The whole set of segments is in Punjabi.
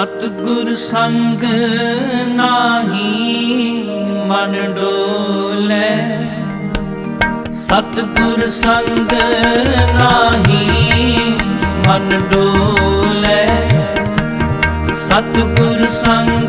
ਸਤਿਗੁਰ ਸੰਗ ਨਾਹੀ ਮਨ ਡੋਲੇ। ਸਤਿਗੁਰ ਸੰਗ ਨਾਹੀ ਮਨ ਡੋਲੇ। ਸਤਿਗੁਰ ਸੰਗ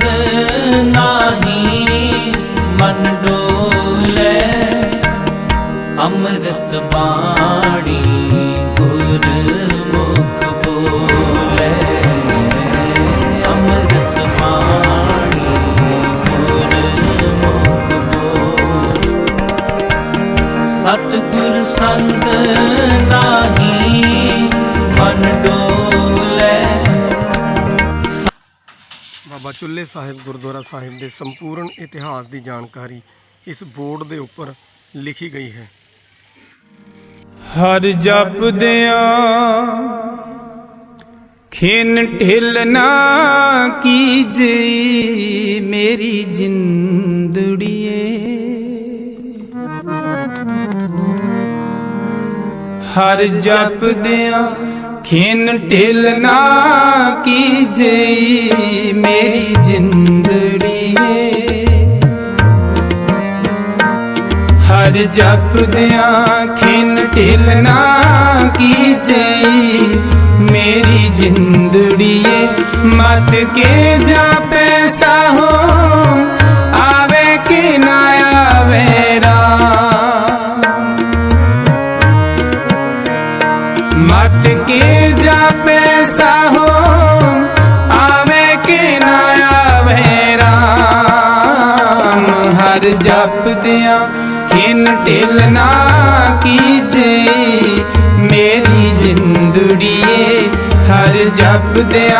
ਬਾਬਾ ਚੁੱਲੇ ਸਾਹਿਬ ਗੁਰਦੁਆਰਾ ਸਾਹਿਬ ਦੇ ਸੰਪੂਰਨ ਇਤਿਹਾਸ ਦੀ ਜਾਣਕਾਰੀ ਇਸ ਬੋਰਡ ਦੇ ਉੱਪਰ ਲਿਖੀ ਗਈ ਹੈ। ਹਰ ਜਪਦਿਆਂ ਖਿਨ ਢਿਲ ਨਾ ਕੀਜੇ ਮੇਰੀ ਜਿੰਦੜੀਏ। ਹਰ ਜਪਦਿਆਂ ਖਿਨ ਢਿਲ ਨਾ ਕੀਜੇ ਮੇਰੀ ਜਿੰਦੜੀਏ ਹਰ ਜਪਦਿਆਂ ਖਿਨ ਢਿਲ ਨਾ ਕੀਜੇ ਮੇਰੀ ਜਿੰਦੜੀਏ ਮਤ ਕੇ ਜਾ ਮਤ ਕੇ ਜਾਪੇ ਸਾਹੋ ਆਵੇ ਕਿ ਨਾ ਆਵੇ ਰਾਮ ਹਰ ਜਪਦਿਆਂ ਖਿਨ ਢਿਲ ਨਾ ਕੀਜੇ ਮੇਰੀ ਜਿੰਦੜੀਏ ਹਰ ਜਪਦਿਆਂ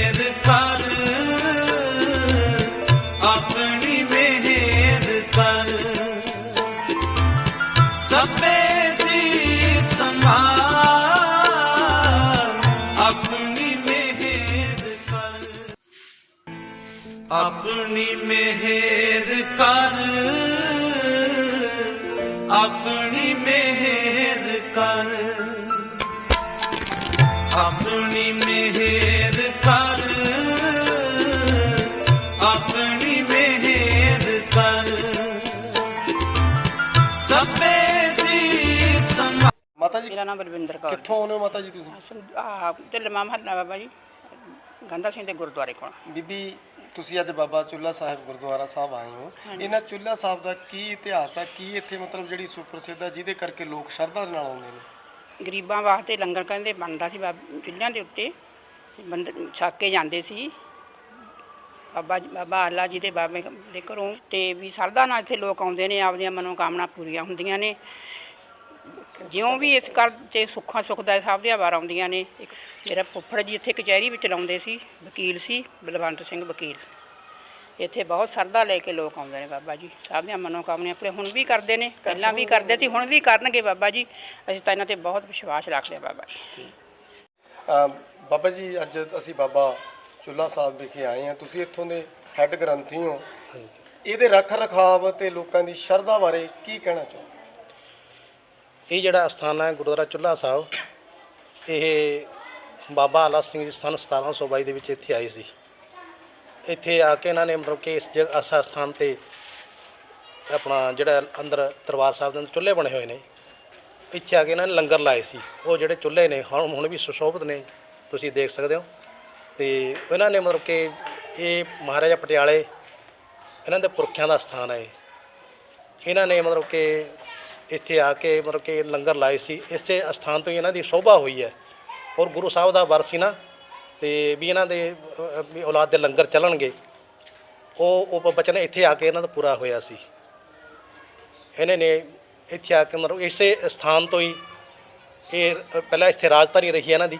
ਆਪਣੀ ਮਿਹਰ ਕਰ ਆਪਣੀ ਮਿਹਰ ਕਰ। ਆਪਣੀ ਮਿਹਰ ਕਰ ਆਪਣੀ ਮਿਹਰ ਕਰ। ਸਭੇ ਦੀ ਸੰਭਾਲ। ਮਾਤਾ ਜੀ ਮੇਰਾ ਨਾਮ ਬਲਵਿੰਦਰ ਕੌਰ ਕਿੱਥੋਂ ਆਉਂਦੇ ਹੋ ਮਾਤਾ ਜੀ ਤੁਸੀਂ? ਆ ਢਿੱਲਮਾ ਮਹੱਲਾ ਬਾਬਾ ਜੀ ਗੰਦਾ ਸਿੰਘ ਦੇ ਗੁਰਦੁਆਰੇ ਕੋਲ। ਬੀਬੀ ਤੁਸੀਂ ਅੱਜ ਬਾਬਾ ਚੁੱਲਾ ਸਾਹਿਬ ਗੁਰਦੁਆਰਾ ਸਾਹਿਬ ਆਏ ਹੋ। ਇਹਨਾਂ ਚੁੱਲਾ ਸਾਹਿਬ ਦਾ ਕੀ ਇਤਿਹਾਸ ਹੈ ਕੀ ਇੱਥੇ ਮਤਲਬ ਜਿਹੜੀ ਸੁਪ੍ਰਸਿੱਧ ਹੈ ਜਿਹਦੇ ਕਰਕੇ ਲੋਕ ਸ਼ਰਧਾ ਨਾਲ ਆਉਂਦੇ ਨੇ? ਗਰੀਬਾਂ ਵਾਸਤੇ ਲੰਗਰ ਕਹਿੰਦੇ ਬਣਦਾ ਸੀ ਬਾਬ- ਚੁੱਲ੍ਹਿਆਂ ਦੇ ਉੱਤੇ। ਬੰਦੇ ਛੱਕ ਕੇ ਜਾਂਦੇ ਸੀ। ਬਾਬਾ ਬਾਬਾ ਅੱਲਾ ਜੀ ਦੇ ਬਾਬੇ ਦੇ ਘਰੋਂ। ਤੇ ਵੀ ਸਰਦਾ ਨਾਲ ਇੱਥੇ ਲੋਕ ਆਉਂਦੇ ਨੇ ਆਪਦੀਆਂ ਮਨੋਕਾਮਨਾ ਪੂਰੀਆਂ ਹੁੰਦੀਆਂ ਨੇ। ਜਿਉਂ ਵੀ ਇਸ ਘਰ 'ਚ ਸੁੱਖਾਂ ਸੁੱਖ ਦਾ ਸਭ ਦੀਆਂ ਵਾਰ ਆਉਂਦੀਆਂ ਨੇ ਇੱਕ ਮੇਰਾ ਫੁੱਫੜ ਜੀ ਇੱਥੇ ਕਚਹਿਰੀ ਵਿੱਚ ਲਾਉਂਦੇ ਸੀ ਵਕੀਲ ਸੀ ਬਲਵੰਤ ਸਿੰਘ ਵਕੀਲ। ਇੱਥੇ ਬਹੁਤ ਸਰਦਾ ਲੈ ਕੇ ਲੋਕ ਆਉਂਦੇ ਨੇ ਬਾਬਾ ਜੀ ਸਭ ਦੀਆਂ ਮਨੋਕਾਮਨਾਵਾਂ ਪੂਰੀਆਂ ਹੁਣ ਵੀ ਕਰਦੇ ਨੇ ਪਹਿਲਾਂ ਵੀ ਕਰਦੇ ਸੀ ਹੁਣ ਵੀ ਕਰਨਗੇ ਬਾਬਾ ਜੀ। ਅਸੀਂ ਤਾਂ ਇਹਨਾਂ ਤੇ ਬਹੁਤ ਵਿਸ਼ਵਾਸ ਰੱਖਦੇ ਹਾਂ ਬਾਬਾ ਜੀ। ਬਾਬਾ ਜੀ ਅੱਜ ਅਸੀਂ ਬਾਬਾ ਚੁੱਲਾ ਸਾਹਿਬ ਵਿਖੇ ਆਏ ਹਾਂ। ਤੁਸੀਂ ਇੱਥੋਂ ਦੇ ਹੈੱਡ ਗ੍ਰੰਥੀ ਹੋ। ਇਹਦੇ ਰੱਖ ਰਖਾਵ ਤੇ ਲੋਕਾਂ ਦੀ ਸ਼ਰਧਾ ਬਾਰੇ ਕੀ ਕਹਿਣਾ ਚਾਹੋ ਇਹ ਜਿਹੜਾ ਅਸਥਾਨ ਹੈ ਗੁਰਦੁਆਰਾ ਚੁੱਲਾ ਸਾਹਿਬ, ਇਹ ਬਾਬਾ ਆਲਾ ਸਿੰਘ ਜੀ ਸਨ 1722 ਦੇ ਵਿੱਚ ਇੱਥੇ ਆਏ ਸੀ। ਇੱਥੇ ਆ ਕੇ ਇਹਨਾਂ ਨੇ ਮਤਲਬ ਕਿ ਇਸ ਜਗ੍ਹਾ, ਇਸ ਸਥਾਨ ਤੇ ਆਪਣਾ ਜਿਹੜਾ ਅੰਦਰ ਦਰਬਾਰ ਸਾਹਿਬ ਦੇ ਅੰਦਰ ਚੁੱਲ੍ਹੇ ਬਣੇ ਹੋਏ ਨੇ। ਇੱਥੇ ਆ ਕੇ ਇਹਨਾਂ ਨੇ ਲੰਗਰ ਲਾਏ ਸੀ। ਉਹ ਜਿਹੜੇ ਚੁੱਲ੍ਹੇ ਨੇ, ਹੁਣ ਹੁਣ ਵੀ ਸੁਸ਼ੋਭਿਤ ਨੇ, ਤੁਸੀਂ ਦੇਖ ਸਕਦੇ ਹੋ। ਤੇ ਇਹਨਾਂ ਨੇ ਮਤਲਬ ਕਿ ਇਹ ਮਹਾਰਾਜਾ ਪਟਿਆਲੇ, ਇਹਨਾਂ ਦੇ ਪੁਰਖਿਆਂ ਦਾ ਸਥਾਨ ਹੈ ਇਹਨਾਂ ਨੇ ਮਤਲਬ ਕਿ ਇੱਥੇ ਆ ਕੇ ਮਤਲਬ ਕਿ ਲੰਗਰ ਲਾਏ ਸੀ ਇਸੇ ਸਥਾਨ ਤੋਂ ਹੀ ਇਹਨਾਂ ਦੀ ਸ਼ੋਭਾ ਹੋਈ ਹੈ। ਔਰ ਗੁਰੂ ਸਾਹਿਬ ਦਾ ਵਰ ਸੀ ਨਾ ਤੇ ਵੀ ਇਹਨਾਂ ਦੇ ਅ, ਵੀ ਔਲਾਦ ਦੇ ਲੰਗਰ ਚੱਲਣਗੇ। ਉਹ ਉਹ ਬਚਨ ਇੱਥੇ ਆ ਕੇ ਇਹਨਾਂ ਦਾ ਪੂਰਾ ਹੋਇਆ ਸੀ। ਇਹਨਾਂ ਨੇ ਇੱਥੇ ਆ ਕੇ ਮਤਲਬ ਇਸੇ ਸਥਾਨ ਤੋਂ ਹੀ ਇਹ ਪਹਿਲਾਂ ਇੱਥੇ ਰਾਜਧਾਨੀ ਰਹੀ ਹੈ ਇਹਨਾਂ ਦੀ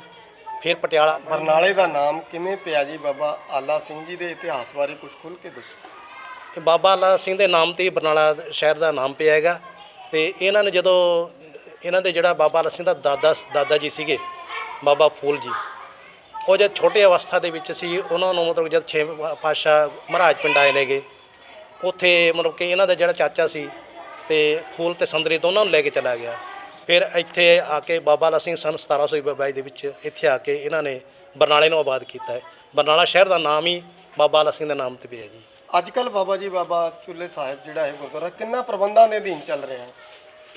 ਫਿਰ ਪਟਿਆਲਾ। ਬਰਨਾਲੇ ਦਾ ਨਾਮ ਕਿਵੇਂ ਪਿਆ ਜੀ? ਬਾਬਾ ਆਲਾ ਸਿੰਘ ਜੀ ਦੇ ਇਤਿਹਾਸ ਬਾਰੇ ਕੁਝ ਖੁੱਲ ਕੇ ਦੱਸੋ। ਇਹ ਬਾਬਾ ਆਲਾ ਸਿੰਘ ਦੇ ਨਾਮ ਤੇ ਹੀ ਬਰਨਾਲਾ ਸ਼ਹਿਰ ਦਾ ਨਾਮ ਪਿਆ ਹੈਗਾ। ਤੇ ਇਹਨਾਂ ਨੇ ਜਦੋਂ, ਇਹਨਾਂ ਦੇ ਜਿਹੜਾ ਬਾਬਾ ਆਲਾ ਸਿੰਘ ਦਾ ਦਾਦਾ ਦਾਦਾ ਜੀ ਸੀਗੇ, ਬਾਬਾ ਫੂਲ ਜੀ, ਉਹ ਜਦ ਛੋਟੇ ਅਵਸਥਾ ਦੇ ਵਿੱਚ ਸੀ, ਉਹਨਾਂ ਨੂੰ ਮਤਲਬ ਜਦ ਛੇ ਪਾਤਸ਼ਾਹ ਮਹਾਰਾਜ ਪਿੰਡ ਆਏ ਨੇਗੇ, ਉੱਥੇ ਮਤਲਬ ਕਿ ਇਹਨਾਂ ਦਾ ਜਿਹੜਾ ਚਾਚਾ ਸੀ ਤੇ ਫੂਲ ਤੇ ਸੰਦਰੀ ਦੋਨਾਂ ਨੂੰ ਲੈ ਕੇ ਚਲਾ ਗਿਆ। ਫਿਰ ਇੱਥੇ ਆ ਕੇ ਬਾਬਾ ਆਲਾ ਸਿੰਘ ਸਨ 1722 ਦੇ ਵਿੱਚ ਇੱਥੇ ਆ ਕੇ ਇਹਨਾਂ ਨੇ ਬਰਨਾਲੇ ਨੂੰ ਆਬਾਦ ਕੀਤਾ ਹੈ। ਬਰਨਾਲਾ ਸ਼ਹਿਰ ਦਾ ਨਾਮ ਹੀ ਬਾਬਾ ਆਲਾ ਸਿੰਘ ਦੇ ਨਾਮ ਤੇ ਪਿਆ ਜੀ। ਅੱਜ ਕੱਲ ਬਾਬਾ ਜੀ ਬਾਬਾ ਚੁੱਲੇ ਸਾਹਿਬ ਜਿਹੜਾ ਹੈ ਗੁਰਦੁਆਰਾ ਕਿੰਨਾ ਪ੍ਰਬੰਧਾਂ ਦੇ ਅਧੀਨ ਚੱਲ ਰਿਹਾ ਹੈ?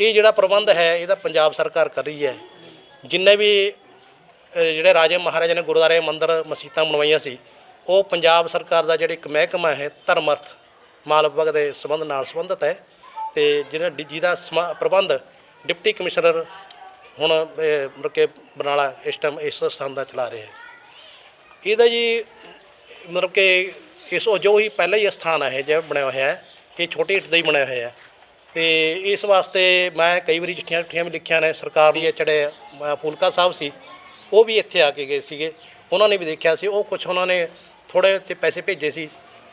ਇਹ ਜਿਹੜਾ ਪ੍ਰਬੰਧ ਹੈ ਇਹਦਾ ਪੰਜਾਬ ਸਰਕਾਰ ਕਰ ਰਹੀ ਹੈ। ਜਿੰਨੇ ਵੀ ਜਿਹੜੇ ਰਾਜੇ ਮਹਾਰਾਜਾ ਨੇ ਗੁਰਦੁਆਰੇ ਮੰਦਿਰ ਮਸੀਤਾਂ ਬਣਵਾਈਆਂ ਸੀ ਉਹ ਪੰਜਾਬ ਸਰਕਾਰ ਦਾ ਜਿਹੜਾ ਇੱਕ ਮਹਿਕਮਾ ਹੈ ਧਰਮ ਅਰਥ ਮਾਲ ਵਿਭਾਗ ਦੇ ਸੰਬੰਧ ਨਾਲ ਸੰਬੰਧਿਤ ਹੈ। ਤੇ ਜਿਹੜਾ ਡੀ- ਜਿਹਦਾ ਸਮਾ- ਪ੍ਰਬੰਧ ਡਿਪਟੀ ਕਮਿਸ਼ਨਰ ਹੁਣ ਅ, ਮਤਲਬ ਕਿ ਬਰਨਾਲਾ ਇਸ ਟਾਈਮ ਇਸ ਸਥਾਨ ਦਾ ਚਲਾ ਰਿਹਾ ਹੈ। ਇਹਦਾ ਜੀ ਮਤਲਬ ਕਿ ਇਸ ਉਹ ਜੋ ਹੀ ਪਹਿਲਾ ਹੀ ਸਥਾਨ ਹੈ ਜਿਹੜਾ ਬਣਿਆ ਹੋਇਆ ਹੈ ਇਹ ਛੋਟੀ ਇੱਟ ਦਾ ਹੀ ਬਣਿਆ ਹੋਇਆ ਹੈ। ਤੇ ਇਸ ਵਾਸਤੇ ਮੈਂ ਕਈ ਵਾਰੀ ਚਿੱਠੀਆਂ ਚਿੱਠੀਆਂ ਵੀ ਲਿਖੀਆਂ ਨੇ ਸਰਕਾਰ ਦੀ ਅਹ, ਫੂਲਕਾ ਸਾਹਿਬ ਸੀ ਉਹ ਵੀ ਇੱਥੇ ਆ ਕੇ ਗਏ ਸੀਗੇ। ਉਹਨਾਂ ਨੇ ਵੀ ਦੇਖਿਆ ਸੀ ਉਹ ਕੁਝ ਉਹਨਾਂ ਨੇ ਥੋੜੇ ਤੇ ਪੈਸੇ ਭੇਜੇ ਸੀ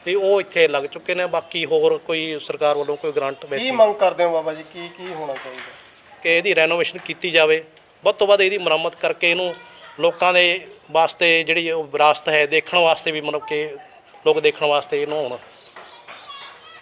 ਤੇ ਉਹ ਇੱਥੇ ਲੱਗ ਚੁੱਕੇ ਨੇ। ਬਾਕੀ ਹੋਰ ਕੋਈ ਸਰਕਾਰ ਵੱਲੋਂ ਕੋਈ ਗ੍ਰਾਂਟ ਕੀ ਵੈਸੇ ਮੰਗ ਕਰਦੇ ਹੋ ਬਾਬਾ ਜੀ? ਕੀ ਕੀ ਹੋਣਾ ਚਾਹੀਦਾ? ਕਿ ਇਹਦੀ ਰੈਨੋਵੇਸ਼ਨ ਕੀਤੀ ਜਾਵੇ। ਵੱਧ ਤੋਂ ਵੱਧ ਇਹਦੀ ਮੁਰੰਮਤ ਕਰਕੇ ਇਹਨੂੰ ਲੋਕਾਂ ਦੇ ਵਾਸਤੇ ਜਿਹੜੀ ਉਹ ਵਿਰਾਸਤ ਹੈ ਦੇਖਣ ਵਾਸਤੇ ਵੀ ਮਤਲਬ ਕਿ ਲੋਕ ਦੇਖਣ ਵਾਸਤੇ ਇਹਨੂੰ ਆਉਣ